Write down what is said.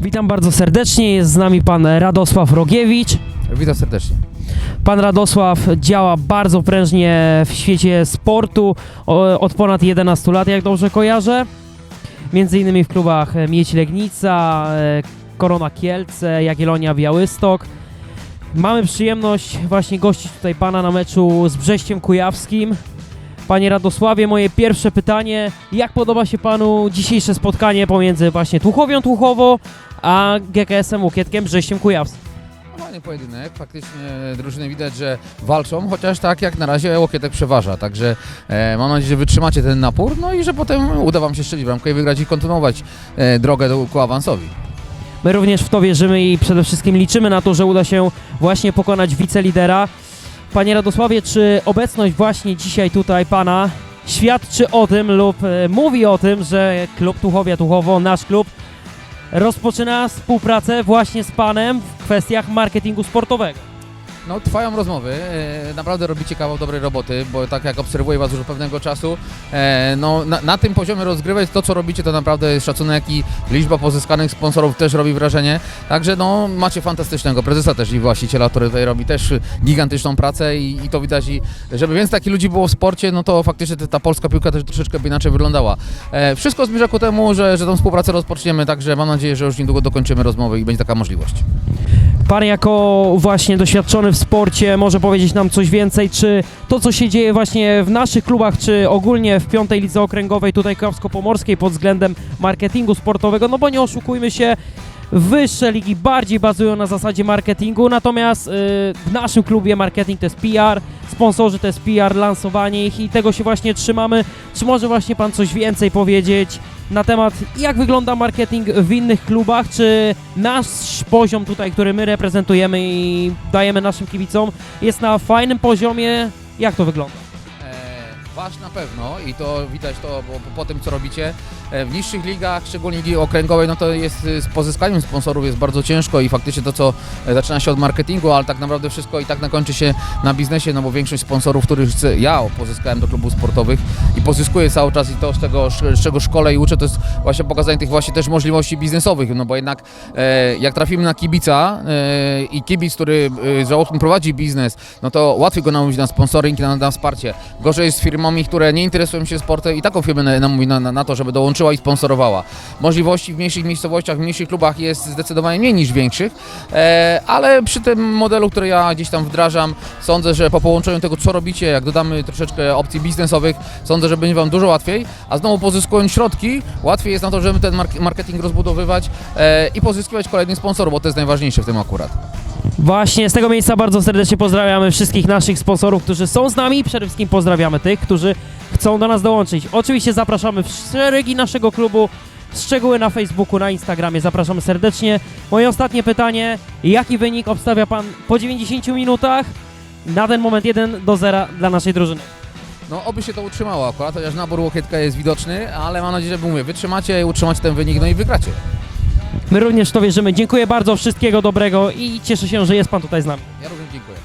Witam bardzo serdecznie, jest z nami pan Radosław Rogiewicz. Witam serdecznie. Pan Radosław działa bardzo prężnie w świecie sportu od ponad 11 lat, jak dobrze kojarzę. Między innymi w klubach Miedź Legnica, e, Korona Kielce, Jagiellonia Białystok. Mamy przyjemność właśnie gościć tutaj pana na meczu z Brześciem Kujawskim. Panie Radosławie, moje pierwsze pytanie, jak podoba się panu dzisiejsze spotkanie pomiędzy właśnie Tłuchowią Tłuchowo, a GKS-em Łokietkiem Brześciem Kujawskim? Fajny pojedynek, faktycznie drużyny widać, że walczą, chociaż tak jak na razie Łokietek przeważa, także e, mam nadzieję, że wytrzymacie ten napór, no i że potem uda Wam się strzelić bramkę i wygrać i kontynuować e, drogę do, ku awansowi. My również w to wierzymy i przede wszystkim liczymy na to, że uda się właśnie pokonać wicelidera. Panie Radosławie, czy obecność właśnie dzisiaj tutaj pana świadczy o tym lub e, mówi o tym, że klub Tuchowia Tuchowo, nasz klub, rozpoczyna współpracę właśnie z panem w kwestiach marketingu sportowego? No, trwają rozmowy, e, naprawdę robicie kawał dobrej roboty, bo tak jak obserwuję Was już od pewnego czasu, e, no, na, na tym poziomie rozgrywać to, co robicie, to naprawdę jest szacunek i liczba pozyskanych sponsorów też robi wrażenie. Także no, macie fantastycznego prezesa też i właściciela, który tutaj robi też gigantyczną pracę i, i to widać. I żeby więcej takich ludzi było w sporcie, no to faktycznie ta, polska piłka też troszeczkę by inaczej wyglądała. E, wszystko zmierza ku temu, że, że tą współpracę rozpoczniemy, także mam nadzieję, że już niedługo dokończymy rozmowy i będzie taka możliwość. Pan jako właśnie doświadczony w sporcie może powiedzieć nam coś więcej, czy to, co się dzieje właśnie w naszych klubach, czy ogólnie w piątej lidze okręgowej tutaj Kujawsko-Pomorskiej pod względem marketingu sportowego, no bo nie oszukujmy się, wyższe ligi bardziej bazują na zasadzie marketingu, natomiast yy, w naszym klubie marketing to jest PR, sponsorzy to jest PR, lansowanie ich i tego się właśnie trzymamy. Czy może właśnie Pan coś więcej powiedzieć na temat, jak wygląda marketing w innych klubach, czy nasz poziom tutaj, który my reprezentujemy i dajemy naszym kibicom, jest na fajnym poziomie? Jak to wygląda? Wasz na pewno i to widać to po, po tym, co robicie. E, W niższych ligach, szczególnie ligi okręgowej, no to jest z pozyskaniem sponsorów jest bardzo ciężko i faktycznie to, co e, zaczyna się od marketingu, ale tak naprawdę wszystko i tak nakończy się na biznesie, no bo większość sponsorów, których ja pozyskałem do klubów sportowych i pozyskuję cały czas i to z tego, z czego szkole i uczę, to jest właśnie pokazanie tych właśnie też możliwości biznesowych, no bo jednak e, jak trafimy na kibica i kibic, który e, prowadzi biznes, no to łatwiej go namówić na sponsoring na, na wsparcie. Gorzej jest z firmami, które nie interesują się sportem i taką firmę na- namówi na, na, na to, żeby dołączyła i sponsorowała. Możliwości w mniejszych miejscowościach, w mniejszych klubach jest zdecydowanie mniej niż większych, e, ale przy tym modelu, który ja gdzieś tam wdrażam, sądzę, że po połączeniu tego, co robicie, jak dodamy troszeczkę opcji biznesowych, sądzę, że będzie Wam dużo łatwiej, a znowu pozyskując środki, łatwiej jest na to, żeby ten mark- marketing rozbudowywać e, i pozyskiwać kolejnych sponsorów, bo to jest najważniejsze w tym akurat. Właśnie z tego miejsca bardzo serdecznie pozdrawiamy wszystkich naszych sponsorów, którzy są z nami i przede wszystkim pozdrawiamy tych, którzy chcą do nas dołączyć. Oczywiście zapraszamy w szeregi naszego klubu, szczegóły na Facebooku, na Instagramie, zapraszamy serdecznie. Moje ostatnie pytanie, jaki wynik obstawia Pan po 90 minutach? Na ten moment 1 do 0 dla naszej drużyny. No, oby się to utrzymało akurat, chociaż nabór Łokietka jest widoczny, ale mam nadzieję, że mówię, wytrzymacie, utrzymacie ten wynik, no i wygracie. My również w to wierzymy. Dziękuję bardzo, wszystkiego dobrego i cieszę się, że jest Pan tutaj z nami. Ja również dziękuję.